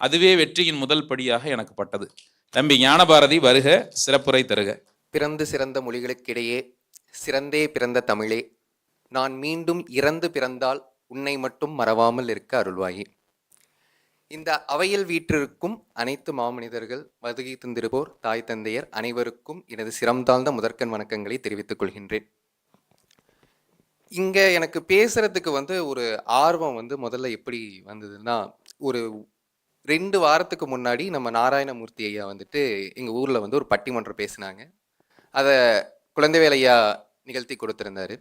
அதுவே வெற்றியின் முதல் படியாக எனக்கு பட்டது. தம்பி ஞானபாரதி வருக சிறப்புரை தருக. பிறந்து சிறந்த மொழிகளுக்கிடையே சிறந்தே பிறந்த தமிழே நான் மீண்டும் இறந்து பிறந்தால் உன்னை மட்டும் மறவாமல் இருக்க அருள்வாயே. இந்த அவையில் வீற்றிருக்கும் அனைத்து மாமனிதர்கள் வதுகை தந்திருப்போர் தாய் தந்தையர் அனைவருக்கும் எனது சிரம் தாழ்ந்த முதற்கண் வணக்கங்களை தெரிவித்துக் கொள்கின்றேன். இங்கே எனக்கு பேசுறதுக்கு வந்து ஒரு ஆர்வம் வந்து முதல்ல எப்படி வந்ததுன்னா ஒரு ரெண்டு வாரத்துக்கு முன்னாடி நம்ம நாராயணமூர்த்தி ஐயா வந்துட்டு எங்கள் ஊரில் வந்து ஒரு பட்டிமன்றம் பேசினாங்க. அதை குழந்தைவேல் ஐயா நிகழ்த்தி கொடுத்துருந்தாரு.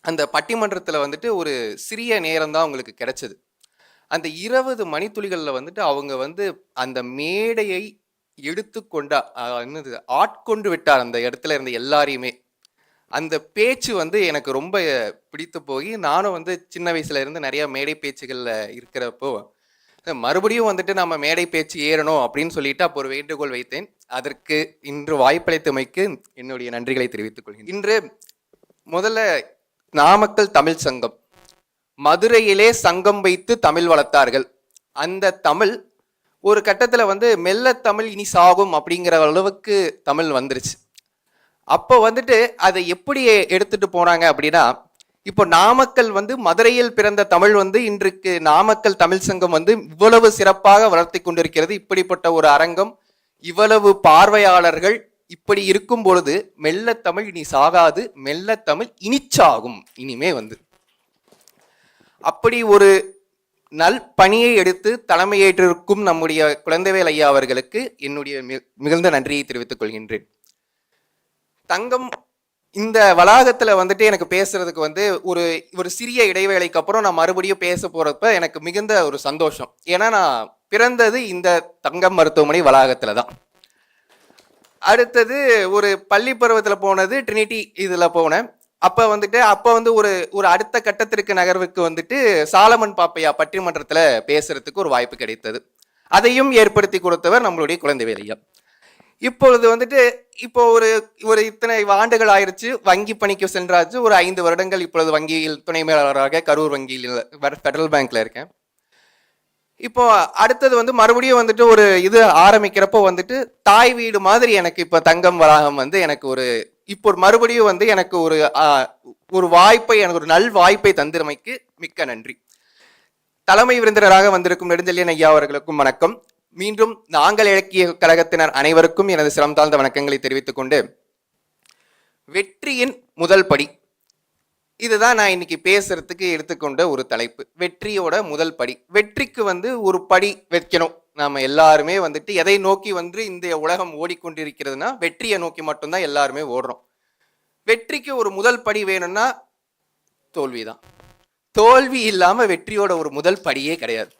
அந்த பட்டிமன்றத்தில் வந்துட்டு ஒரு சிறிய நேரம் தான் அவங்களுக்கு கிடைச்சது. அந்த இருபது மணித்துளிகளில் வந்துட்டு அவங்க வந்து அந்த மேடையை எடுத்துக்கொண்டா என்னது ஆட்கொண்டு விட்டார் அந்த இடத்துல இருந்த எல்லாரையுமே. அந்த பேச்சு வந்து எனக்கு ரொம்ப பிடித்து போய் நானும் வந்து சின்ன வயசுல இருந்து நிறைய மேடை பேச்சுகளில் இருக்கிறப்போ மறுபடியும் வந்துட்டு நம்ம மேடை பேச்சு ஏறணும் அப்படின்னு சொல்லிட்டு அப்போ ஒரு வேண்டுகோள் வைத்தேன். அதற்கு இன்று வாய்ப்பளித்தமைக்கு என்னுடைய நன்றிகளை தெரிவித்துக் கொள்கிறேன் இன்று முதல்ல நாமக்கல் தமிழ் சங்கம். மதுரையிலே சங்கம் வைத்து தமிழ் வளர்த்தார்கள். அந்த தமிழ் ஒரு கட்டத்தில் வந்து மெல்ல தமிழ் இனி சாகும் அப்படிங்கிற அளவுக்கு தமிழ் வந்துருச்சு. அப்போ வந்துட்டு அதை எப்படி எடுத்துட்டு போனாங்க அப்படின்னா இப்போ நாமக்கல் வந்து மதுரையில் பிறந்த தமிழ் வந்து இன்றைக்கு நாமக்கல் தமிழ் சங்கம் வந்து இவ்வளவு சிறப்பாக வளர்த்தி கொண்டிருக்கிறது இப்படிப்பட்ட ஒரு அரங்கம். இவ்வளவு பார்வையாளர்கள் இப்படி இருக்கும் பொழுது மெல்ல தமிழ் இனி சாகாது மெல்ல தமிழ் இனிச்சாகும் இனிமே வந்து. அப்படி ஒரு நல் பணியை எடுத்து தலைமையேற்றிருக்கும் நம்முடைய குழந்தைவேல் ஐயா அவர்களுக்கு என்னுடைய மிகுந்த நன்றியை தெரிவித்துக் கொள்கின்றேன். தங்கம் இந்த வளாகத்துல வந்துட்டு எனக்கு பேசுறதுக்கு வந்து ஒரு ஒரு சிறிய இடைவேளைக்கு அப்புறம் நான் மறுபடியும் பேச போறப்ப எனக்கு மிகுந்த ஒரு சந்தோஷம். ஏன்னா நான் பிறந்தது இந்த தங்கம் மருத்துவமனை வளாகத்துல தான். அடுத்தது ஒரு பள்ளி பருவத்தில் போனது ட்ரினிட்டி இதில் போனேன். அப்போ வந்துட்டு அப்போ வந்து ஒரு ஒரு அடுத்த கட்டத்திற்கு நகர்வுக்கு வந்துட்டு சாலமன் பாப்பையா பட்டிமன்றத்தில் பேசுறதுக்கு ஒரு வாய்ப்பு கிடைத்தது. அதையும் ஏற்படுத்தி கொடுத்தவர் நம்மளுடைய குழந்தை வேலையா. இப்பொழுது வந்துட்டு இப்போ ஒரு ஒரு இத்தனை ஆண்டுகள் ஆயிடுச்சு வங்கி பணிக்கு சென்றாச்சு ஒரு ஐந்து வருடங்கள் இப்பொழுது வங்கியில் துணை மேலாளராக கரூர் வங்கியில் ஃபெடரல் பேங்க்ல இருக்கேன். இப்போ அடுத்தது வந்து மறுபடியும் வந்துட்டு ஒரு இது ஆரம்பிக்கிறப்போ வந்துட்டு தாய் வீடு மாதிரி எனக்கு இப்போ தங்கம் வளாகம் வந்து எனக்கு ஒரு இப்போ மறுபடியும் வந்து எனக்கு ஒரு ஒரு வாய்ப்பை எனக்கு ஒரு நல் வாய்ப்பை தந்திரமைக்கு மிக்க நன்றி. தலைமை விருந்தினராக வந்திருக்கும் நெடுஞ்செழியன் ஐயா அவர்களுக்கும் வணக்கம். மீண்டும் நாங்கள் இலக்கிய கழகத்தினர் அனைவருக்கும் எனது சிரம் தாழ்ந்த வணக்கங்களை தெரிவித்துக் கொண்டு வெற்றியின் முதல் படி. இதுதான் நான் இன்னைக்கு பேசுறதுக்கு எடுத்துக்கொண்ட ஒரு தலைப்பு. வெற்றியோட முதல் படி. வெற்றிக்கு வந்து ஒரு படி வைக்கணும். நாம எல்லாருமே வந்துட்டு எதை நோக்கி வந்து இந்த உலகம் ஓடிக்கொண்டிருக்கிறதுனா வெற்றியை நோக்கி மட்டும்தான் எல்லாருமே ஓடுறோம். வெற்றிக்கு ஒரு முதல் படி வேணும்னா தோல்விதான். தோல்வி இல்லாம வெற்றியோட ஒரு முதல் படியே கிடையாது.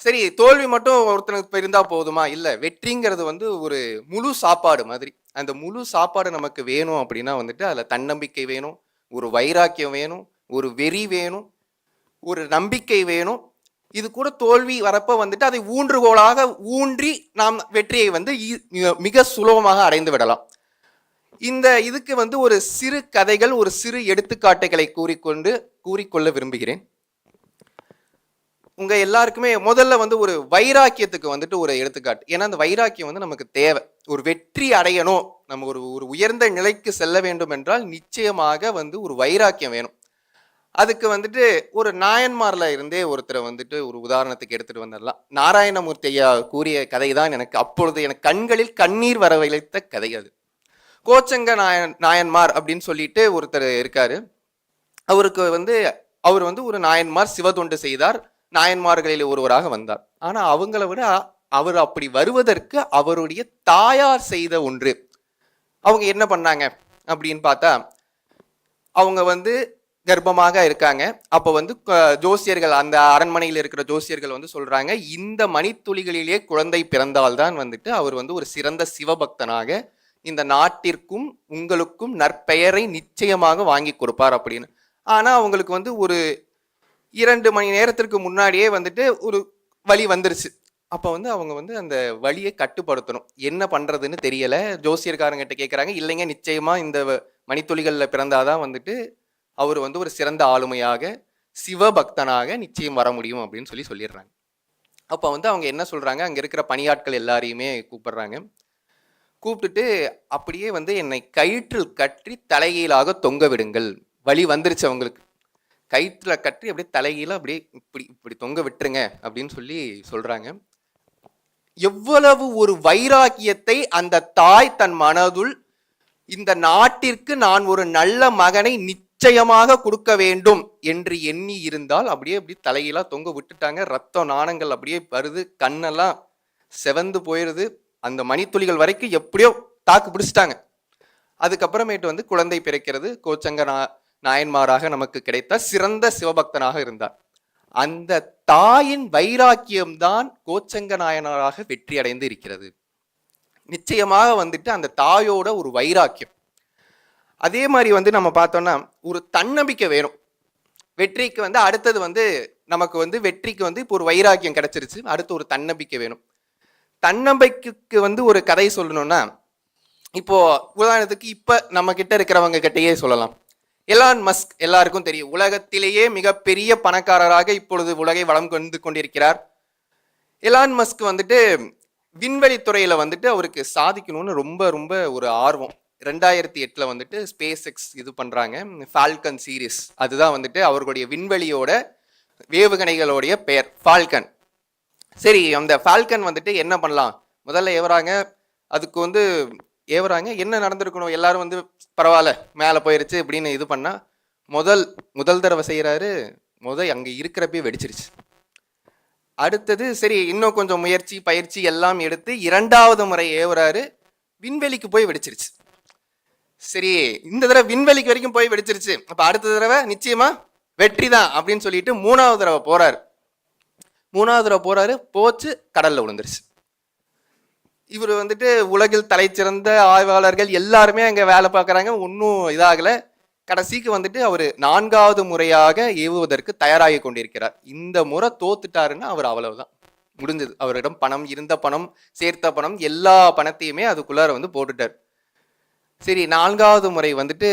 சரி தோல்வி மட்டும் ஒருத்தனுக்கு இருந்தா போதுமா? இல்ல வெற்றிங்கிறது வந்து ஒரு முழு சாப்பாடு மாதிரி. அந்த முழு சாப்பாடு நமக்கு வேணும் அப்படின்னா வந்துட்டு அதுல தன்னம்பிக்கை வேணும் ஒரு வைராக்கியம் வேணும் ஒரு வெறி வேணும் ஒரு நம்பிக்கை வேணும். இது கூட தோல்வி வரப்ப வந்துட்டு அதை ஊன்றுகோலாக ஊன்றி நாம் வெற்றியை வந்து ஈ- மிக சுலபமாக அடைந்து விடலாம். இந்த இதுக்கு வந்து ஒரு சிறு கதைகள் ஒரு சிறு எடுத்துக்காட்டுகளை கூறிக்கொண்டு கூறிக்கொள்ள விரும்புகிறேன். உங்க எல்லாருக்குமே முதல்ல வந்து ஒரு வைராக்கியத்துக்கு வந்துட்டு ஒரு எடுத்துக்காட்டு. ஏன்னா அந்த வைராக்கியம் வந்து நமக்கு தேவை. ஒரு வெற்றி அடையணும். நம்ம ஒரு ஒரு உயர்ந்த நிலைக்கு செல்ல வேண்டும் என்றால் நிச்சயமாக வந்து ஒரு வைராக்கியம் வேணும். அதுக்கு வந்துட்டு ஒரு நாயன்மார்ல இருந்தே ஒருத்தரை வந்துட்டு ஒரு உதாரணத்துக்கு எடுத்துட்டு வந்துடலாம். நாராயணமூர்த்தி ஐயா கூறிய கதை தான் எனக்கு அப்பொழுது எனக்கு கண்களில் கண்ணீர் வர வைத்த கதை அது. கோச்சங்க நாயன் நாயன்மார் அப்படின்னு சொல்லிட்டு ஒருத்தர் இருக்காரு. அவருக்கு வந்து அவர் வந்து ஒரு நாயன்மார் சிவதொண்டு செய்தார். நாயன்மார்களில் ஒருவராக வந்தார். ஆனா அவங்கள விட அவர் அப்படி வருவதற்கு அவருடைய தாயார் செய்த ஒன்று. அவங்க என்ன பண்ணாங்க? அப்படின்னு பார்த்தா அவங்க வந்து கர்ப்பமாக இருக்காங்க. அப்போ வந்து ஜோசியர்கள் அந்த அரண்மனையில் இருக்கிற ஜோசியர்கள் வந்து சொல்றாங்க இந்த மணித்துளிகளிலே குழந்தை பிறந்தால்தான் வந்துட்டு அவர் வந்து ஒரு சிறந்த சிவபக்தனாக இந்த நாட்டிற்கும் உங்களுக்கும் நற்பெயரை நிச்சயமாக வாங்கி கொடுப்பார் அப்படின்னு. ஆனா அவங்களுக்கு வந்து ஒரு இரண்டு மணி நேரத்திற்கு முன்னாடியே வந்துட்டு ஒரு வழி வந்துருச்சு. அப்போ வந்து அவங்க வந்து அந்த வழியை கட்டுப்படுத்தணும். என்ன பண்ணுறதுன்னு தெரியல. ஜோசியர்காரங்கிட்ட கேட்குறாங்க இல்லைங்க நிச்சயமாக இந்த வ- பிறந்தாதான் வந்துட்டு அவர் வந்து ஒரு சிறந்த ஆளுமையாக சிவபக்தனாக நிச்சயம் வர முடியும் அப்படின்னு சொல்லி சொல்லிடுறாங்க. அப்போ வந்து அவங்க என்ன சொல்கிறாங்க அங்கே இருக்கிற பணியாட்கள் எல்லாரையுமே கூப்பிடுறாங்க. கூப்பிட்டுட்டு அப்படியே வந்து என்னை கயிற்றில் கற்றி தலைகீழாக தொங்க விடுங்கள். வழி வந்துருச்சு அவங்களுக்கு. கயிற்றுல கட்டி அப்படியே தலைகீழ அப்படியே இப்படி இப்படி தொங்க விட்டுருங்க அப்படின்னு சொல்லி சொல்றாங்க. எவ்வளவு ஒரு வைராக்கியத்தை அந்த தாய் தன் மனதுள் இந்த நாட்டிற்கு நான் ஒரு நல்ல மகனை நிச்சயமாக கொடுக்க வேண்டும் என்று எண்ணி இருந்தால் அப்படியே அப்படி தலையெல்லாம் தொங்க விட்டுட்டாங்க. ரத்தம் நாணங்கள் அப்படியே வருது கண்ணெல்லாம் செவந்து போயிருது. அந்த மணித்துளிகள் வரைக்கும் எப்படியோ தாக்கு பிடிச்சிட்டாங்க. அதுக்கப்புறமேட்டு வந்து குழந்தை பிறக்கிறது. கோச்சங்க நாயன்மாராக நமக்கு கிடைத்த சிறந்த சிவபக்தனாக இருந்தார். அந்த தாயின் வைராக்கியம்தான் கோச்சங்க நாயனாராக வெற்றி அடைந்து இருக்கிறது. நிச்சயமாக வந்துட்டு அந்த தாயோட ஒரு வைராக்கியம். அதே மாதிரி வந்து நம்ம பார்த்தோம்னா ஒரு தன்னம்பிக்கை வேணும். வெற்றிக்கு வந்து அடுத்தது வந்து நமக்கு வந்து வெற்றிக்கு வந்து இப்போ ஒரு வைராக்கியம் கிடைச்சிருச்சு. அடுத்து ஒரு தன்னம்பிக்கை வேணும். தன்னம்பிக்கைக்கு வந்து ஒரு கதை சொல்லணும்னா இப்போ உதாரணத்துக்கு இப்போ நம்ம கிட்ட இருக்கிறவங்க கிட்டேயே சொல்லலாம். எலான் மஸ்க் எல்லாருக்கும் தெரியும். உலகத்திலேயே மிகப்பெரிய பணக்காரராக இப்பொழுது உலகை வளம் கொண்டு கொண்டிருக்கிறார். எலான் மஸ்க் வந்துட்டு விண்வெளி துறையில வந்துட்டு அவருக்கு சாதிக்கணும்னு ரொம்ப ரொம்ப ஒரு ஆர்வம். ரெண்டாயிரத்தி எட்டில் வந்துட்டு ஸ்பேஸ் எக்ஸ் இது பண்ணுறாங்க ஃபால்கன் சீரிஸ் அதுதான் வந்துட்டு அவர்களுடைய விண்வெளியோட வேவுகணைகளுடைய பெயர் ஃபால்கன் சரி அந்த ஃபால்கன் வந்துட்டு என்ன பண்ணலாம்? முதல்ல எவராங்க? அதுக்கு வந்து ஏவுறாங்க. என்ன நடந்திருக்கணும்? எல்லாரும் வந்து பரவாயில்ல மேலே போயிருச்சு இப்படின்னு இது பண்ணால் முதல் முதல் தடவை செய்கிறாரு முதல் அங்கே இருக்கிறப்பே வெடிச்சிருச்சு. அடுத்தது சரி இன்னும் கொஞ்சம் முயற்சி பயிற்சி எல்லாம் எடுத்து இரண்டாவது முறை ஏவுறாரு. விண்வெளிக்கு போய் வெடிச்சிருச்சு. சரி இந்த தடவை விண்வெளிக்கு வரைக்கும் போய் வெடிச்சிருச்சு. அப்போ அடுத்த தடவை நிச்சயமா வெற்றி தான் அப்படின்னு சொல்லிட்டு மூணாவது தடவை போறாரு. மூணாவது தடவை போறாரு போச்சு கடல்ல விழுந்துருச்சு. இவர் வந்துட்டு உலகில் தலைச்சிறந்த ஆய்வாளர்கள் எல்லாருமே அங்கே வேலை பார்க்குறாங்க. ஒன்றும் இதாகலை. கடைசிக்கு வந்துட்டு அவர் நான்காவது முறையாக ஏவுவதற்கு தயாராகி கொண்டிருக்கிறார். இந்த முறை தோத்துட்டாருன்னா அவர் அவ்வளவுதான். முடிஞ்சது. அவரிடம் பணம் இருந்த பணம் சேர்த்த பணம் எல்லா பணத்தையுமே அதுக்குள்ளார வந்து போட்டுட்டார். சரி நான்காவது முறை வந்துட்டு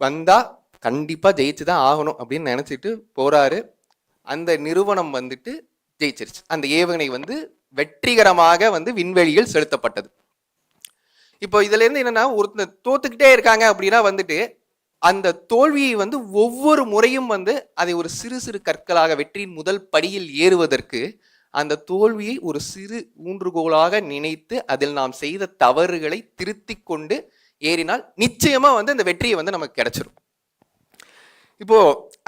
வந்தா கண்டிப்பா ஜெயிச்சு தான் ஆகணும் அப்படின்னு நினைச்சிட்டு போறாரு. அந்த நிறுவனம் வந்துட்டு ஜெயிச்சிருச்சு. அந்த ஏவுகணை வந்து வெற்றிகரமாக வந்து விண்வெளியில் செலுத்தப்பட்டது. இப்போ இதுல இருந்து என்னன்னா ஒருத்தர் தோத்துக்கிட்டே இருக்காங்க அப்படின்னா வந்துட்டு அந்த தோல்வியை வந்து ஒவ்வொரு முறையும் வந்து அதை ஒரு சிறு சிறு கற்களாக வெற்றியின் முதல் படியில் ஏறுவதற்கு அந்த தோல்வியை ஒரு சிறு ஊன்றுகோலாக நினைத்து அதில் நாம் செய்த தவறுகளை திருத்தி கொண்டு ஏறினால் நிச்சயமா வந்து அந்த வெற்றியை வந்து நமக்கு கிடைச்சிரும். இப்போ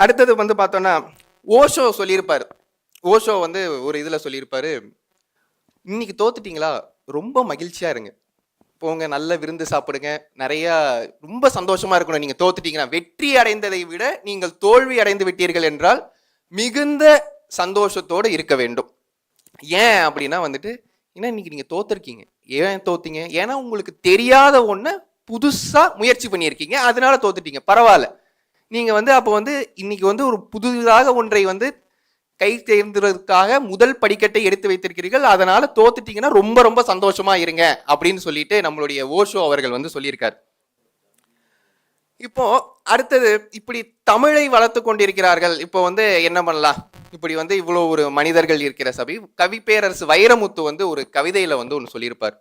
அடுத்தது வந்து பார்த்தோம்னா ஓஷோ சொல்லியிருப்பார். ஓஷோ வந்து ஒரு இதில் சொல்லியிருப்பாரு. இன்னைக்கு தோத்துட்டீங்களா? ரொம்ப மகிழ்ச்சியா இருங்க. போங்க நல்ல விருந்து சாப்பிடுங்க. நிறைய ரொம்ப சந்தோஷமா இருக்கணும். நீங்க தோத்துட்டீங்கன்னா வெற்றி அடைந்ததை விட நீங்கள் தோல்வி அடைந்து விட்டீர்கள் என்றால் மிகுந்த சந்தோஷத்தோடு இருக்க வேண்டும். ஏன் அப்படின்னா வந்துட்டு ஏன்னா இன்னைக்கு நீங்க தோத்துருக்கீங்க. ஏன் தோத்தீங்க? ஏன்னா உங்களுக்கு தெரியாத ஒன்றை புதுசா முயற்சி பண்ணியிருக்கீங்க. அதனால தோத்துட்டீங்க. பரவாயில்ல. நீங்க வந்து அப்போ வந்து இன்னைக்கு வந்து ஒரு புதிதாக ஒன்றை வந்து கை தேர்ந்ததற்காக முதல் படிக்கட்டை எடுத்து வைத்திருக்கிறீர்கள். அதனால தோத்துட்டீங்கன்னா ரொம்ப ரொம்ப சந்தோஷமா இருங்க அப்படின்னு சொல்லிட்டு நம்மளுடைய ஓஷோ அவர்கள் வந்து சொல்லியிருக்காரு. இப்போ அடுத்தது இப்படி தமிழை வளர்த்து கொண்டிருக்கிறார்கள். இப்போ வந்து என்ன பண்ணலாம்? இப்படி வந்து இவ்வளோ ஒரு மனிதர்கள் இருக்கிற சபை. கவி பேரரசு வைரமுத்து வந்து ஒரு கவிதையில வந்து ஒன்று சொல்லியிருப்பார்.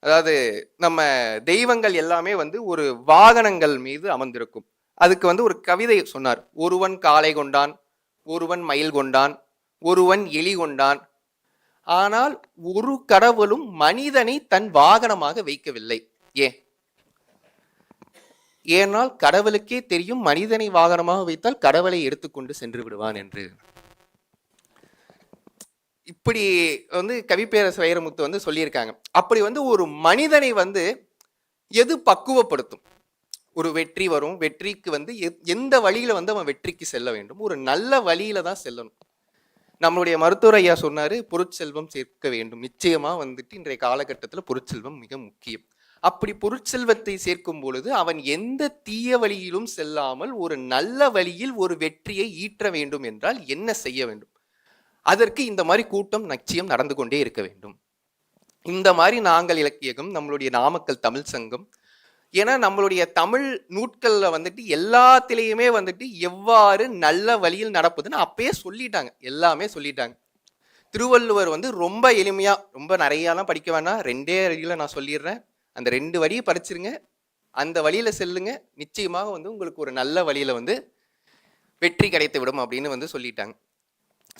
அதாவது நம்ம தெய்வங்கள் எல்லாமே வந்து ஒரு வாகனங்கள் மீது அமர்ந்திருக்கும். அதுக்கு வந்து ஒரு கவிதை சொன்னார். ஒருவன் காளை கொண்டான் ஒருவன் மயில் கொண்டான் ஒருவன் எலி கொண்டான். ஆனால் ஒரு கடவுளும் மனிதனை தன் வாகனமாக வைக்கவில்லை. ஏன்? ஏனால் கடவுளுக்கே தெரியும் மனிதனை வாகனமாக வைத்தால் கடவுளை எடுத்துக்கொண்டு சென்று விடுவான் என்று. இப்படி வந்து கவிப்பேரசு வைரமுத்து வந்து சொல்லியிருக்காங்க. அப்படி வந்து ஒரு மனிதனை வந்து எது பக்குவப்படுத்தும்? ஒரு வெற்றி வரும். வெற்றிக்கு வந்து எந்த வழியில வந்து அவன் வெற்றிக்கு செல்ல வேண்டும்? ஒரு நல்ல வழியில தான் செல்லணும். நம்மளுடைய மருத்துவர் ஐயா சொன்னாரு பொருட்செல்வம் சேர்க்க வேண்டும். நிச்சயமா வந்துட்டு இன்றைய காலகட்டத்தில் பொருட்செல்வம் மிக முக்கியம். அப்படி பொருட்செல்வத்தை சேர்க்கும் பொழுது அவன் எந்த தீய வழியிலும் செல்லாமல் ஒரு நல்ல வழியில் ஒரு வெற்றியை ஈற்ற வேண்டும் என்றால் என்ன செய்ய வேண்டும்? அதற்கு இந்த மாதிரி கூட்டம் நிச்சயம் நடந்து கொண்டே இருக்க வேண்டும். இந்த மாதிரி நாங்கள் இலக்கியகம் நம்மளுடைய நாமக்கல் தமிழ் சங்கம் ஏன்னா நம்மளுடைய தமிழ் நூட்களில் வந்துட்டு எல்லாத்திலையுமே வந்துட்டு எவ்வாறு நல்ல வழியில் நடப்புதுன்னு அப்பயே சொல்லிட்டாங்க. எல்லாமே சொல்லிட்டாங்க. திருவள்ளுவர் வந்து ரொம்ப எளிமையாக ரொம்ப நிறையாலாம் படிக்க வேணாம் ரெண்டே வழியில் நான் சொல்லிடுறேன். அந்த ரெண்டு வழியை படிச்சிருங்க. அந்த வழியில் செல்லுங்க. நிச்சயமாக வந்து உங்களுக்கு ஒரு நல்ல வழியில் வந்து வெற்றி கிடைத்து விடும் அப்படின்னு வந்து சொல்லிட்டாங்க.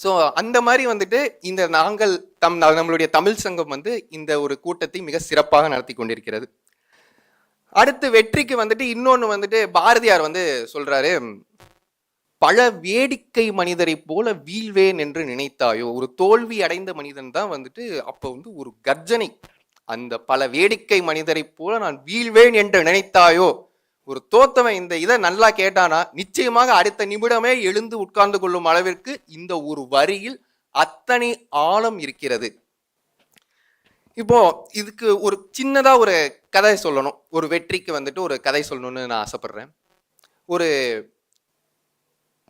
ஸோ அந்த மாதிரி வந்துட்டு இந்த நாங்கள் தம் நம்மளுடைய தமிழ் சங்கம் வந்து இந்த ஒரு கூட்டத்தை மிக சிறப்பாக நடத்தி கொண்டிருக்கிறது. அடுத்து வெற்றிக்கு வந்துட்டு இன்னொன்று வந்துட்டு பாரதியார் வந்து சொல்றாரு பல வேடிக்கை மனிதரை போல வீழ்வேன் என்று நினைத்தாயோ? ஒரு தோல்வி அடைந்த மனிதன் தான் வந்துட்டு அப்போ வந்து ஒரு கர்ஜனை. அந்த பல வேடிக்கை மனிதரை போல நான் வீழ்வேன் என்று நினைத்தாயோ? ஒரு தோத்தவன் இந்த இதை நல்லா கேட்டானா? நிச்சயமாக அடுத்த நிமிடமே எழுந்து உட்கார்ந்து கொள்ளும் அளவிற்கு இந்த ஒரு வரியில் அத்தனை ஆழம் இருக்கிறது. இப்போ இதுக்கு ஒரு சின்னதா ஒரு கதை சொல்லணும். ஒரு வெற்றிக்கு வந்துட்டு ஒரு கதை சொல்லணும்னு நான் ஆசைப்படுறேன். ஒரு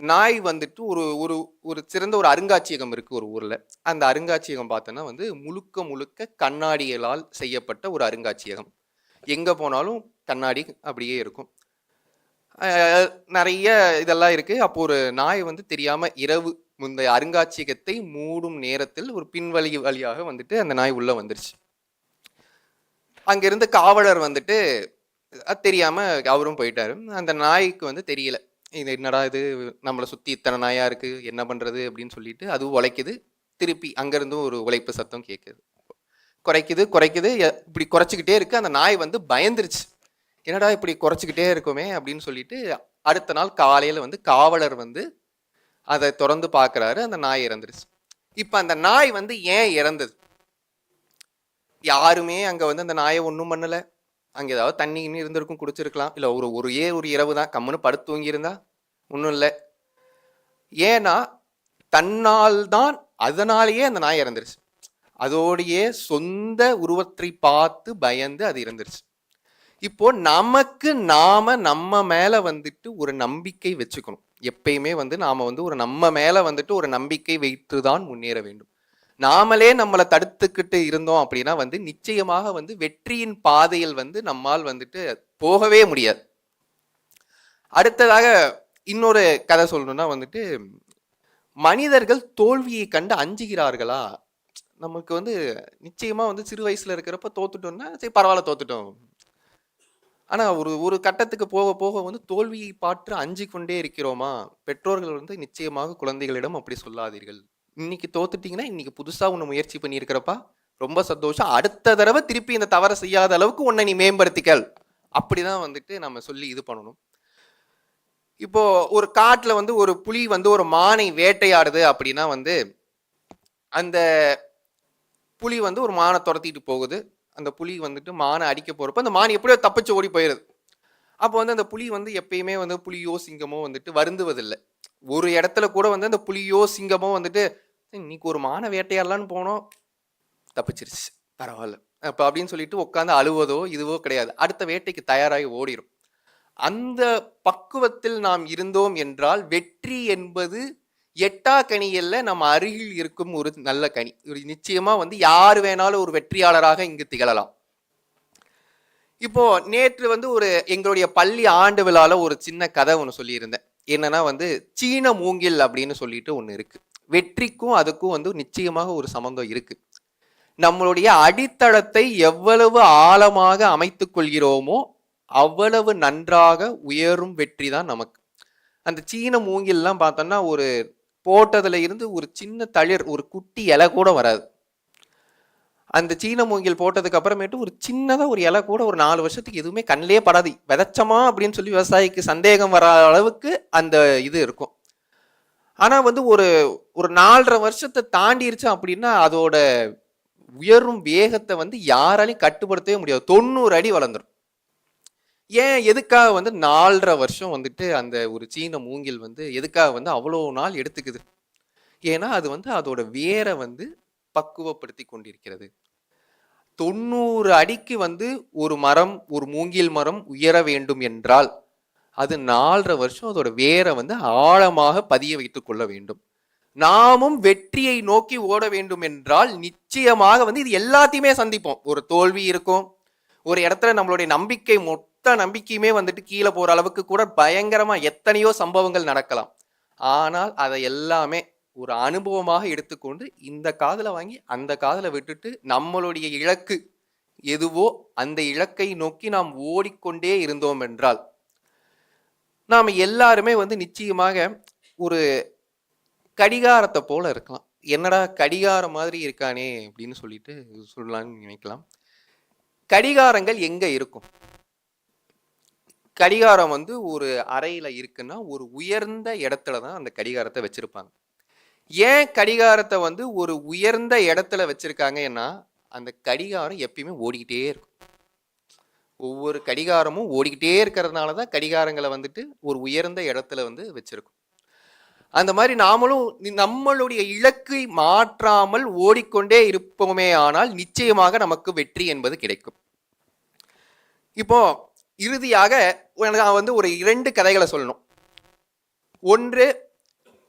நாய் வந்துட்டு ஒரு ஒரு ஒரு சிறந்த ஒரு அருங்காட்சியகம் இருக்குது ஒரு ஊரில். அந்த அருங்காட்சியகம் பார்த்தோன்னா வந்து முழுக்க முழுக்க கண்ணாடிகளால் செய்யப்பட்ட ஒரு அருங்காட்சியகம். எங்கே போனாலும் கண்ணாடி அப்படியே இருக்கும். நிறைய இதெல்லாம் இருக்குது அப்போ ஒரு நாய் வந்து தெரியாமல் இரவு முந்தைய அருங்காட்சியகத்தை மூடும் நேரத்தில் ஒரு பின்வழி வழியாக வந்துட்டு அந்த நாய் உள்ள வந்துருச்சு. அங்கிருந்து காவலர் வந்துட்டு அது தெரியாம அவரும் போயிட்டாரு. அந்த நாய்க்கு வந்து தெரியல. இது என்னடா இது? நம்மளை சுத்தி இத்தனை நாயா இருக்கு? என்ன பண்றது? அப்படின்னு சொல்லிட்டு அதுவும் உழைக்குது. திருப்பி அங்கிருந்தும் ஒரு உழைப்பு சத்தம் கேட்குது குறைக்குது குறைக்குது. இப்படி குறைச்சிக்கிட்டே இருக்கு. அந்த நாய் வந்து பயந்துருச்சு. என்னடா இப்படி குறைச்சிக்கிட்டே இருக்குமே அப்படின்னு சொல்லிட்டு அடுத்த நாள் காலையில வந்து காவலர் வந்து அதை திறந்து பார்க்குறாரு அந்த நாய் இறந்துருச்சு. இப்போ அந்த நாய் வந்து ஏன் இறந்தது? யாருமே அங்கே வந்து அந்த நாயை ஒன்றும் பண்ணலை. அங்கே ஏதாவது தண்ணி கிண்ணி இருந்திருக்கும் குடிச்சிருக்கலாம். இல்லை ஒரு ஒரு ஏ ஒரு இரவு தான். கம்முன்னு படுத்து தூங்கியிருந்தா ஒன்றும் இல்லை. ஏன்னா தன்னால் தான் அதனாலேயே அந்த நாய் இறந்துருச்சு. அதோடையே சொந்த உருவத்தை பார்த்து பயந்து அது இறந்துருச்சு. இப்போ நமக்கு நாம நம்ம மேல வந்துட்டு ஒரு நம்பிக்கை வச்சுக்கணும். எப்பயுமே வந்து நாம வந்து ஒரு நம்ம மேல வந்துட்டு ஒரு நம்பிக்கை வைத்து தான் முன்னேற வேண்டும். நாமளே நம்மளை தடுத்துக்கிட்டு இருந்தோம் அப்படின்னா வந்து நிச்சயமாக வந்து வெற்றியின் பாதையில் வந்து நம்மால் வந்துட்டு போகவே முடியாது. அடுத்ததாக இன்னொரு கதை சொல்லணும்னா வந்துட்டு மனிதர்கள் தோல்வியை கண்டு அஞ்சுகிறார்களா? நமக்கு வந்து நிச்சயமா வந்து சிறு வயசுல இருக்கிறப்ப தோத்துட்டோம்னா சரி பரவாயில்ல தோத்துட்டோம். ஆனா ஒரு ஒரு கட்டத்துக்கு போக போக வந்து தோல்வியை பாற்று அஞ்சு கொண்டே இருக்கிறோமா? பெற்றோர்கள் வந்து நிச்சயமாக குழந்தைகளிடம் அப்படி சொல்லாதீர்கள். இன்னைக்கு தோத்துட்டீங்கன்னா இன்னைக்கு புதுசா ஒன்று முயற்சி பண்ணியிருக்கிறப்பா ரொம்ப சந்தோஷம். அடுத்த தடவை திருப்பி இந்த தவறை செய்யாத அளவுக்கு உன்னை நீ மேம்படுத்திக்கல். அப்படிதான் வந்துட்டு நம்ம சொல்லி இது பண்ணணும். இப்போ ஒரு காட்டுல வந்து ஒரு புலி வந்து ஒரு மானை வேட்டையாடுது அப்படின்னா வந்து அந்த புலி வந்து ஒரு மானை துரத்திட்டு போகுது. அந்த புலி வந்துட்டு மானை அடிக்க போகிறப்ப அந்த மான் எப்படியோ தப்பிச்சு ஓடி போயிடுது. அப்போ வந்து அந்த புலி வந்து எப்பயுமே வந்து புலியோ சிங்கமோ வந்துட்டு வருந்துவதில்லை. ஒரு இடத்துல கூட வந்து அந்த புலியோ சிங்கமோ வந்துட்டு இன்னைக்கு ஒரு மானை வேட்டையாடலான்னு போனோம் தப்பிச்சிருச்சு பரவாயில்ல. அப்போ அப்படின்னு சொல்லிட்டு உட்காந்து அழுவதோ இதுவோ கிடையாது. அடுத்த வேட்டைக்கு தயாராகி ஓடிடும் அந்த பக்குவத்தில் நாம் இருந்தோம் என்றால் வெற்றி என்பது எட்டா கனியில் நம்ம அருகில் இருக்கும் ஒரு நல்ல கனி. ஒரு நிச்சயமா வந்து யார் வேணாலும் ஒரு வெற்றியாளராக இங்கு திகழலாம். இப்போ நேற்று வந்து ஒரு எங்களுடைய பள்ளி ஆண்டு விழால ஒரு சின்ன கதை ஒன்று சொல்லியிருந்தேன். என்னன்னா வந்து சீன மூங்கில் அப்படின்னு சொல்லிட்டு ஒன்று இருக்கு. வெற்றிக்கும் அதுக்கும் வந்து நிச்சயமாக ஒரு சம்பந்தம் இருக்கு. நம்மளுடைய அடித்தளத்தை எவ்வளவு ஆழமாக அமைத்து கொள்கிறோமோ அவ்வளவு நன்றாக உயரும் வெற்றி தான் நமக்கு. அந்த சீன மூங்கில்லாம் பார்த்தோம்னா ஒரு போட்டதுல இருந்து ஒரு சின்ன தளிர் ஒரு குட்டி இலை கூட வராது. அந்த சீன மூங்கில் போட்டதுக்கு அப்புறமேட்டு ஒரு சின்னதாக ஒரு இலை கூட ஒரு நாலு வருஷத்துக்கு எதுவுமே கண்ணிலே படாது. விதைச்சமா அப்படின்னு சொல்லி விவசாயிக்கு சந்தேகம் வர அளவுக்கு அந்த இது இருக்கும். ஆனால் வந்து ஒரு ஒரு நாலரை வருஷத்தை தாண்டிருச்சு அப்படின்னா அதோட உயரும் வேகத்தை வந்து யாராலையும் கட்டுப்படுத்தவே முடியாது. தொண்ணூறு அடி வளர்ந்துடும் ஏன் எதுக்காக வந்து நாலரை வருஷம் வந்துட்டு அந்த ஒரு சீன மூங்கில் வந்து எதுக்காக வந்து அவ்வளோ நாள் எடுத்துக்குது? ஏன்னா அது வந்து அதோட வேரை வந்து பக்குவப்படுத்தி கொண்டிருக்கிறது. தொண்ணூறு அடிக்கு வந்து ஒரு மரம் ஒரு மூங்கில் மரம் உயர வேண்டும் என்றால் அது நாலரை வருஷம் அதோட வேரை வந்து ஆழமாக பதிய வைத்துக் கொள்ள வேண்டும். நாமும் வெற்றியை நோக்கி ஓட வேண்டும் என்றால் நிச்சயமாக வந்து இது எல்லாத்தையுமே சந்திப்போம். ஒரு தோல்வி இருக்கும் ஒரு இடத்துல நம்மளுடைய நம்பிக்கை மொத்த நம்பிக்கையுமே வந்துட்டு கீழே போற அளவுக்கு கூட பயங்கரமா எத்தனையோ சம்பவங்கள் நடக்கலாம். ஆனால் அதை எல்லாமே ஒரு அனுபவமாக எடுத்துக்கொண்டு இந்த காதில் வாங்கி அந்த காதில் விட்டுட்டு நம்மளுடைய இலக்கு எதுவோ அந்த இலக்கை நோக்கி நாம் ஓடிக்கொண்டே இருந்தோம் என்றால் நாம் எல்லாருமே வந்து நிச்சயமாக ஒரு கடிகாரத்தை போல இருக்கலாம். என்னடா கடிகாரம் மாதிரி இருக்கானே அப்படின்னு சொல்லிட்டு சொல்லலாம்னு நினைக்கலாம். கடிகாரங்கள் எங்கே இருக்கும்? கடிகாரம் வந்து ஒரு அறையில் இருக்குன்னா ஒரு உயர்ந்த இடத்துல தான் அந்த கடிகாரத்தை வச்சுருப்பாங்க. ஏன் கடிகாரத்தை வந்து ஒரு உயர்ந்த இடத்துல வச்சுருக்காங்கன்னா அந்த கடிகாரம் எப்பயுமே ஓடிக்கிட்டே இருக்கும். ஒவ்வொரு கடிகாரமும் ஓடிக்கிட்டே இருக்கிறதுனால தான் கடிகாரங்களை வந்துட்டு ஒரு உயர்ந்த இடத்துல வந்து வச்சுருக்கும். அந்த மாதிரி நாமளும் நம்மளுடைய இலக்கை மாற்றாமல் ஓடிக்கொண்டே இருப்போமே ஆனால் நிச்சயமாக நமக்கு வெற்றி என்பது கிடைக்கும். இப்போ இறுதியாக எனக்கு நான் வந்து ஒரு இரண்டு கதைகளை சொல்லணும். ஒன்று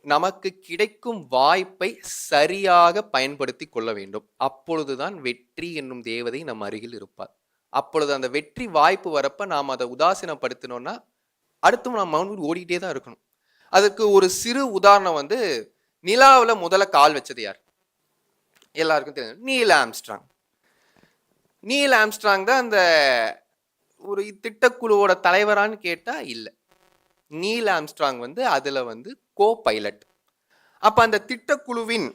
நமக்கு கிடைக்கும் வாய்ப்பை சரியாக பயன்படுத்தி கொள்ள வேண்டும். அப்பொழுதுதான் வெற்றி என்னும் தேவதை நம் அருகில் இருப்பார். அப்பொழுது அந்த வெற்றி வாய்ப்பு வரப்ப நாம் அதை உதாசீனப்படுத்தினோம்னா அடுத்து நம்ம வந்து ஓடிட்டே தான் இருக்கணும். அதுக்கு ஒரு சிறு உதாரணம் வந்து நிலாவில் முதல்ல கால் வச்சது யார்? எல்லாருக்கும் தெரியும். Neil Armstrong. நீல் ஆம்ஸ்ட்ராங் தான் அந்த ஒரு திட்டக்குழுவோட தலைவரான்னு கேட்டால் இல்லை. நீல் ஆம்ஸ்ட்ராங் வந்து அதில் வந்து கோ பைலட் அப்போ அந்த திட்டக்குழுவின்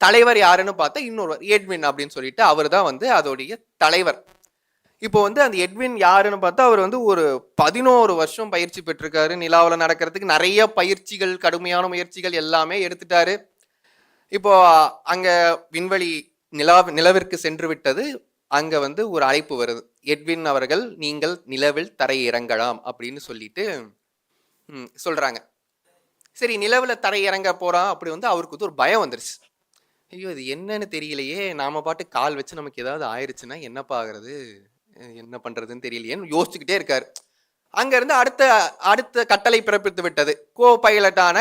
தலைவர் யாருன்னு பார்த்தா இன்னொருவர் எட்வின் அப்படின்னு சொல்லிட்டு அவர் தான் வந்து அதோடைய தலைவர். இப்போ வந்து அந்த எட்வின் யாருன்னு பார்த்தா அவர் வந்து ஒரு பதினோரு வருஷம் பயிற்சி பெற்றிருக்காரு. நிலாவில் நடக்கிறதுக்கு நிறைய பயிற்சிகள் கடுமையான முயற்சிகள் எல்லாமே எடுத்துட்டாரு. இப்போ அங்கே விண்வெளி நிலா நிலவிற்கு சென்று விட்டது. அங்க வந்து ஒரு அழைப்பு வருது. எட்வின் அவர்கள் நீங்கள் நிலவில் தரை இறங்கலாம் அப்படின்னு சொல்லிட்டு சொல்றாங்க. சரி நிலவில் தரை இறங்க போறான் அப்படி வந்து அவருக்கு வந்து ஒரு பயம் வந்துருச்சு. ஐயோ இது என்னன்னு தெரியலையே. நாம பாட்டு கால் வச்சு நமக்கு ஏதாவது ஆயிடுச்சுன்னா என்னப்பா ஆகுறது? என்ன பண்றதுன்னு தெரியலையேன்னு யோசிச்சுக்கிட்டே இருக்காரு. அங்கேருந்து அடுத்த அடுத்த கட்டளை பிறப்பித்து விட்டது. கோ பைலட்டான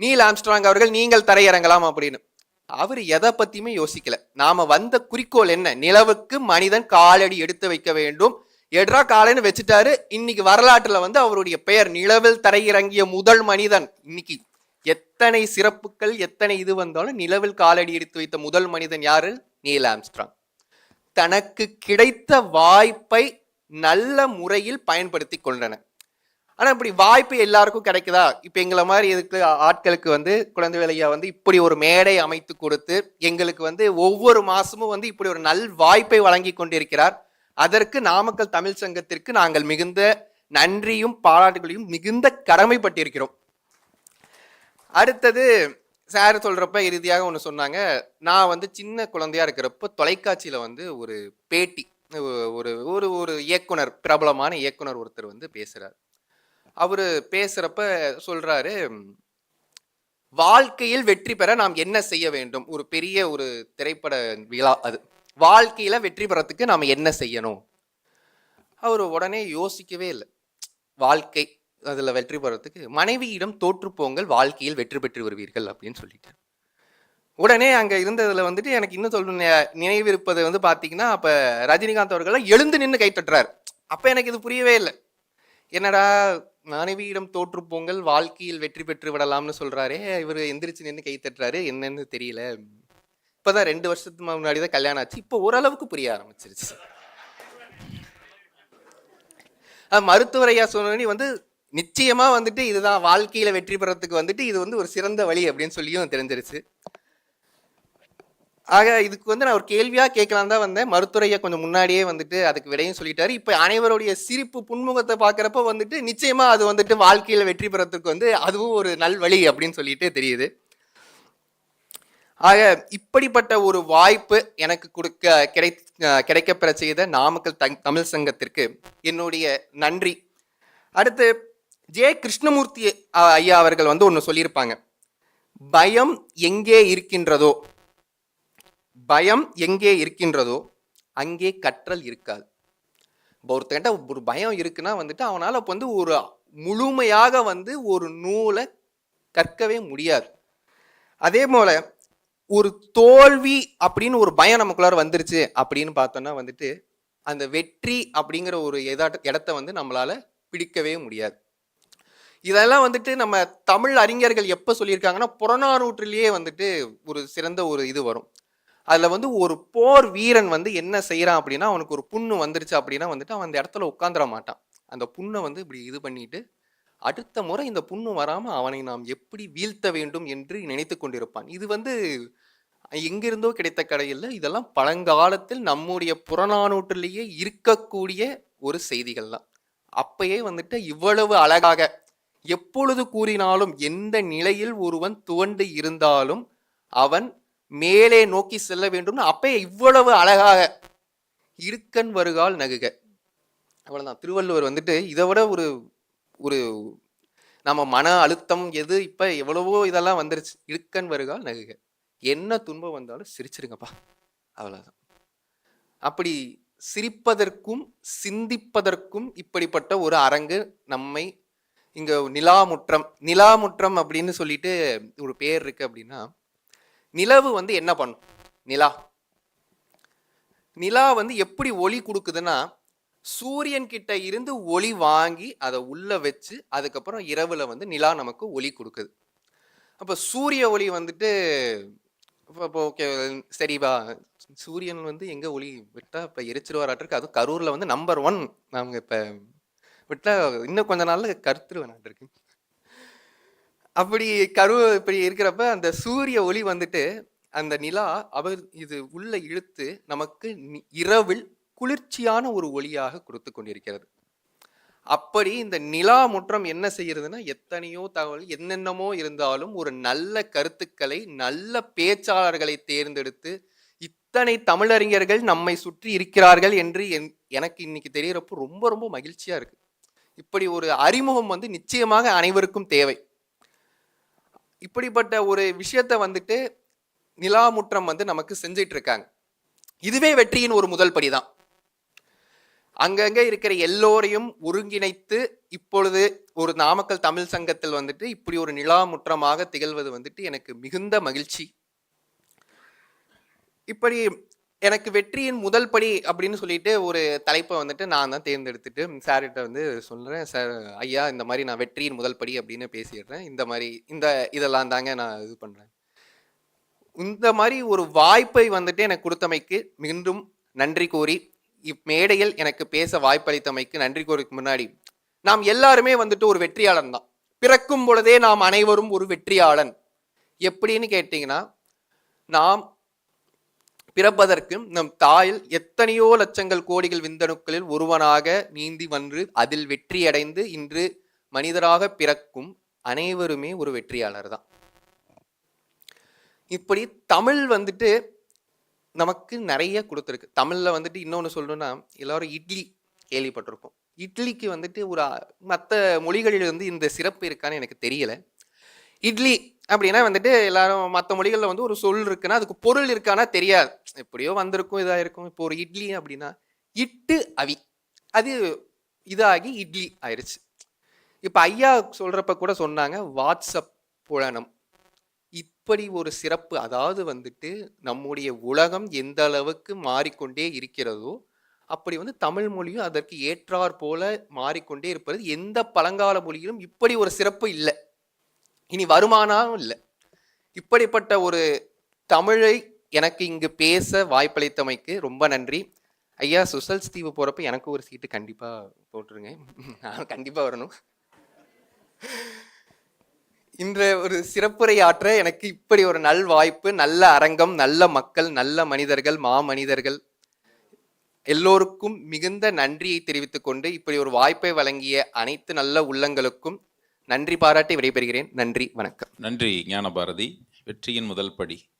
நீல் ஆம்ஸ்ட்ராங் அவர்கள் நீங்கள் தரையிறங்கலாம் அப்படின்னு. அவர் எதை பத்தியுமே யோசிக்கல. நாம வந்த குறிக்கோள் என்ன? நிலவுக்கு மனிதன் காலடி எடுத்து வைக்க வேண்டும். எட்ரா காலைன்னு வச்சுட்டாரு. இன்னைக்கு வரலாற்றுல வந்து அவருடைய பெயர் நிலவில் தரையிறங்கிய முதல் மனிதன். இன்னைக்கு எத்தனை சிறப்புகள் எத்தனை இது வந்தாலும் நிலவில் காலடி எடுத்து வைத்த முதல் மனிதன் யாரு? Neil Armstrong. தனக்கு கிடைத்த வாய்ப்பை நல்ல முறையில் பயன்படுத்தி கொண்டன. ஆனால் இப்படி வாய்ப்பு எல்லாருக்கும் கிடைக்குதா? இப்போ எங்களை மாதிரி இதுக்கு ஆட்களுக்கு வந்து குழந்தை வேலையா வந்து இப்படி ஒரு மேடை அமைத்து கொடுத்து எங்களுக்கு வந்து ஒவ்வொரு மாதமும் வந்து இப்படி ஒரு நல் வாய்ப்பை வழங்கி கொண்டிருக்கிறார். அதற்கு நாமக்கல் தமிழ் சங்கத்திற்கு நாங்கள் மிகுந்த நன்றியும் பாராட்டுகளையும் மிகுந்த கடமைப்பட்டிருக்கிறோம். அடுத்தது சார் சொல்கிறப்ப இறுதியாக ஒன்று சொன்னாங்க. நான் வந்து சின்ன குழந்தையா இருக்கிறப்ப தொலைக்காட்சியில் வந்து ஒரு பேட்டி ஒரு ஒரு ஒரு இயக்குனர் பிரபலமான இயக்குனர் ஒருத்தர் வந்து பேசுகிறார் அவர் பேசுறப்ப சொல்றாரு வாழ்க்கையில் வெற்றி பெற நாம் என்ன செய்ய வேண்டும்? ஒரு பெரிய ஒரு திரைப்பட விழா அது. வாழ்க்கையில வெற்றி பெறத்துக்கு நாம் என்ன செய்யணும்? அவர் உடனே யோசிக்கவே இல்லை. வாழ்க்கை அதில் வெற்றி பெறத்துக்கு மனைவியிடம் தோற்றுப்போங்கள் வாழ்க்கையில் வெற்றி பெற்று வருவீர்கள் அப்படின்னு சொல்லிட்டார். உடனே அங்கே இருந்ததில் வந்துட்டு எனக்கு இன்னும் சொல்ல நினைவிருப்பது நினைவு இருப்பது வந்து பார்த்தீங்கன்னா அப்போ ரஜினிகாந்த் அவர்கள்லாம் எழுந்து நின்று கை அப்போ எனக்கு இது புரியவே இல்லை. என்னடா மனைவியிடம் தோற்று போங்கள் வாழ்க்கையில் வெற்றி பெற்று விடலாம்னு சொல்றாரே. இவர் எந்திரிச்சு நின்று கை தட்டுறாரு. என்னன்னு தெரியல. இப்பதான் ரெண்டு வருஷத்துக்கு முன்னாடி தான் கல்யாணம் ஆச்சு. இப்போ ஓரளவுக்கு புரிய ஆரம்பிச்சிருச்சு. அஹ் மருத்துவரையா சொன்னி வந்து நிச்சயமா வந்துட்டு இதுதான் வாழ்க்கையில வெற்றி பெறத்துக்கு வந்துட்டு இது வந்து ஒரு சிறந்த வழி அப்படின்னு சொல்லியும் தெரிஞ்சிருச்சு. ஆக இதுக்கு வந்து நான் ஒரு கேள்வியாக கேட்கலாம் தான் வந்தேன். மருத்துவரையா கொஞ்சம் முன்னாடியே வந்துட்டு அதுக்கு விடையும் சொல்லிட்டாரு. இப்போ அனைவருடைய சிரிப்பு புன்முகத்தை பார்க்குறப்ப வந்துட்டு நிச்சயமாக அது வந்துட்டு வாழ்க்கையில் வெற்றி பெறத்துக்கு வந்து அதுவும் ஒரு நல் வழி அப்படின்னு சொல்லிட்டு தெரியுது. ஆக இப்படிப்பட்ட ஒரு வாய்ப்பு எனக்கு கொடுக்க கிடை கிடைக்கப்பெற செய்த நாமக்கல் தங் தமிழ் சங்கத்திற்கு என்னுடைய நன்றி. அடுத்து ஜே. கிருஷ்ணமூர்த்தி ஐயா அவர்கள் வந்து ஒன்று சொல்லியிருப்பாங்க. பயம் எங்கே இருக்கின்றதோ? பயம் எங்கே இருக்கின்றதோ அங்கே கற்றல் இருக்காது. இப்போ ஒருத்தன்ட்ட ஒரு பயம் இருக்குன்னா வந்துட்டு அவனால் இப்போ வந்து ஒரு முழுமையாக வந்து ஒரு நூலை கற்கவே முடியாது. அதே போல் ஒரு தோல்வி அப்படின்னு ஒரு பயம் நமக்குள்ளார வந்துருச்சு அப்படின்னு பார்த்தோன்னா வந்துட்டு அந்த வெற்றி அப்படிங்கிற ஒரு எதாட்ட இடத்த வந்து நம்மளால் பிடிக்கவே முடியாது. இதெல்லாம் வந்துட்டு நம்ம தமிழ் அறிஞர்கள் எப்போ சொல்லியிருக்காங்கன்னா புறநானூற்றிலேயே வந்துட்டு ஒரு சிறந்த ஒரு இது வரும். அதில் வந்து ஒரு போர் வீரன் வந்து என்ன செய்கிறான் அப்படின்னா அவனுக்கு ஒரு புண்ணு வந்துருச்சு அப்படின்னா வந்துட்டு அவன் அந்த இடத்துல உட்காந்துட மாட்டான். அந்த புண்ணை வந்து இப்படி இது பண்ணிட்டு அடுத்த முறை இந்த புண்ணு வராமல் அவனை நாம் எப்படி வீழ்த்த வேண்டும் என்று நினைத்து கொண்டிருப்பான். இது வந்து எங்கிருந்தோ கிடைத்த கடையில் இதெல்லாம் பழங்காலத்தில் நம்முடைய புறநானூற்றிலேயே இருக்கக்கூடிய ஒரு செய்திகள் தான். அப்பயே வந்துட்டு இவ்வளவு அழகாக எப்பொழுது கூறினாலும் எந்த நிலையில் ஒருவன் துவண்டு இருந்தாலும் அவன் மேலே நோக்கி செல்ல வேண்டும்னு அப்பே இவ்வளவு அழகாக இருக்கன் வருகால் நகுக. அவ்வளோதான் திருவள்ளுவர் வந்துட்டு இதை விட ஒரு ஒரு நம்ம மன அழுத்தம் எது இப்போ எவ்வளவோ இதெல்லாம் வந்துருச்சு. இருக்கன் வருகால் நகுக. என்ன துன்பம் வந்தாலும் சிரிச்சிருங்கப்பா. அவ்வளோதான் அப்படி சிரிப்பதற்கும் சிந்திப்பதற்கும் இப்படிப்பட்ட ஒரு அரங்கு நம்மை இங்கே நிலாமுற்றம் நிலாமுற்றம் அப்படின்னு சொல்லிட்டு ஒரு பேர் இருக்கு அப்படின்னா நிலவு வந்து என்ன பண்ணும்? நிலா. நிலா வந்து எப்படி ஒளி கொடுக்குதுன்னா சூரியன் கிட்ட இருந்து ஒளி வாங்கி அதை உள்ள வச்சு அதுக்கப்புறம் இரவுல வந்து நிலா நமக்கு ஒளி கொடுக்குது. அப்போ சூரிய ஒளி வந்துட்டு இப்போ ஓகே சரிவா சூரியன் வந்து எங்கே ஒளி விட்டால் இப்போ எரிச்சிருவாராட்டிருக்கு? அதுவும் கரூரில் வந்து நம்பர் ஒன் நாங்கள் இப்போ விட்டால் இன்னும் கொஞ்ச நாளில் கருத்துருவேன் அப்படி கரு இப்படி இருக்கிறப்ப அந்த சூரிய ஒளி வந்துட்டு அந்த நிலா அவர் இது உள்ள இழுத்து நமக்கு நி- இரவில் குளிர்ச்சியான ஒரு ஒளியாக கொடுத்து கொண்டிருக்கிறது. அப்படி இந்த நிலா முற்றம் என்ன செய்யறதுன்னா எத்தனையோ தகவல் என்னென்னமோ இருந்தாலும் ஒரு நல்ல கருத்துக்களை நல்ல பேச்சாளர்களை தேர்ந்தெடுத்து இத்தனை தமிழறிஞர்கள் நம்மை சுற்றி இருக்கிறார்கள் என்று என்- எனக்கு இன்னைக்கு தெரியறப்போ ரொம்ப ரொம்ப மகிழ்ச்சியா இருக்கு. இப்படி ஒரு அறிமுகம் வந்து நிச்சயமாக அனைவருக்கும் தேவை. இப்படிப்பட்ட ஒரு விஷயத்த வந்துட்டு நிலாமுற்றம் வந்து நமக்கு செஞ்சிட்டு இருக்காங்க இதுவே வெற்றியின் ஒரு முதல் படிதான். அங்கங்க இருக்கிற எல்லோரையும் ஒருங்கிணைத்து இப்பொழுது ஒரு நாமக்கல் தமிழ் சங்கத்தில் வந்துட்டு இப்படி ஒரு நிலாமுற்றமாக திகழ்வது வந்துட்டு எனக்கு மிகுந்த மகிழ்ச்சி. இப்படி எனக்கு வெற்றியின் முதல் படி அப்படின்னு சொல்லிட்டு ஒரு தலைப்பை வந்துட்டு நான் தான் தேர்ந்தெடுத்துட்டு சார்கிட்ட வந்து சொல்கிறேன் சார் ஐயா இந்த மாதிரி நான் வெற்றியின் முதல் படி அப்படின்னு பேசிடுறேன். இந்த மாதிரி இந்த இதெல்லாம் தாங்க நான் இது பண்ணுறேன் இந்த மாதிரி ஒரு வாய்ப்பை வந்துட்டு எனக்கு கொடுத்தமைக்கு மீண்டும் நன்றி கூறி இம்மேடையில் எனக்கு பேச வாய்ப்பளித்தமைக்கு நன்றி கூறிக்கு முன்னாடி நாம் எல்லாருமே வந்துட்டு ஒரு வெற்றியாளன் தான். பிறக்கும் பொழுதே நாம் அனைவரும் ஒரு வெற்றியாளன். எப்படின்னு கேட்டிங்கன்னா நாம் பிறப்பதற்கு நம் தாயில் எத்தனையோ லட்சங்கள் கோடிகள் விந்தணுக்களில் ஒருவனாக நீந்தி வந்து அதில் வெற்றியடைந்து இன்று மனிதராக பிறக்கும் அனைவருமே ஒரு வெற்றியாளர் தான் இப்படி தமிழ் வந்துட்டு நமக்கு நிறைய கொடுத்துருக்கு. தமிழில் வந்துட்டு இன்னொன்று சொல்லணும்னா எல்லாரும் இட்லி கேள்விப்பட்டிருக்கோம் இட்லிக்கு வந்துட்டு ஒரு மற்ற மொழிகளில் வந்து இந்த சிறப்பு இருக்கான்னு எனக்கு தெரியல. இட்லி அப்படின்னா வந்துட்டு எல்லாரும் மற்ற மொழிகளில் வந்து ஒரு சொல் இருக்குன்னா அதுக்கு பொருள் இருக்கானா தெரியாது. எப்படியோ வந்திருக்கும் இதாக இருக்கும் இப்போ ஒரு இட்லி அப்படின்னா இட்டு அவி. அது இதாகி இட்லி ஆயிடுச்சு இப்போ ஐயா சொல்கிறப்ப கூட சொன்னாங்க வாட்ஸ்அப் புலனம் இப்படி ஒரு சிறப்பு அதாவது வந்துட்டு நம்முடைய உலகம் எந்த அளவுக்கு மாறிக்கொண்டே இருக்கிறதோ அப்படி வந்து தமிழ் மொழியும் அதற்கு ஏற்றாற் போல மாறிக்கொண்டே இருப்பது எந்த பழங்கால மொழியிலும் இப்படி ஒரு சிறப்பு இல்லை. இனி வருமானம் இல்லை. இப்படிப்பட்ட ஒரு தமிழை எனக்கு இங்கு பேச வாய்ப்பளித்தமைக்கு ரொம்ப நன்றி. ஐயா சுசல் தீவு போகிறப்ப எனக்கு ஒரு சீட்டு கண்டிப்பாக போட்டுருங்க. நான் கண்டிப்பாக வரணும். இன்ற ஒரு சிறப்புரையாற்ற எனக்கு இப்படி ஒரு நல் வாய்ப்பு நல்ல அரங்கம் நல்ல மக்கள் நல்ல மனிதர்கள் மாமனிதர்கள் எல்லோருக்கும் மிகுந்த நன்றியை தெரிவித்துக்கொண்டு இப்படி ஒரு வாய்ப்பை வழங்கிய அனைத்து நல்ல உள்ளங்களுக்கும் நன்றி பாராட்டி விடைபெறுகிறேன். நன்றி வணக்கம். நன்றி ஞானபாரதி. வெற்றியின் முதல் படி.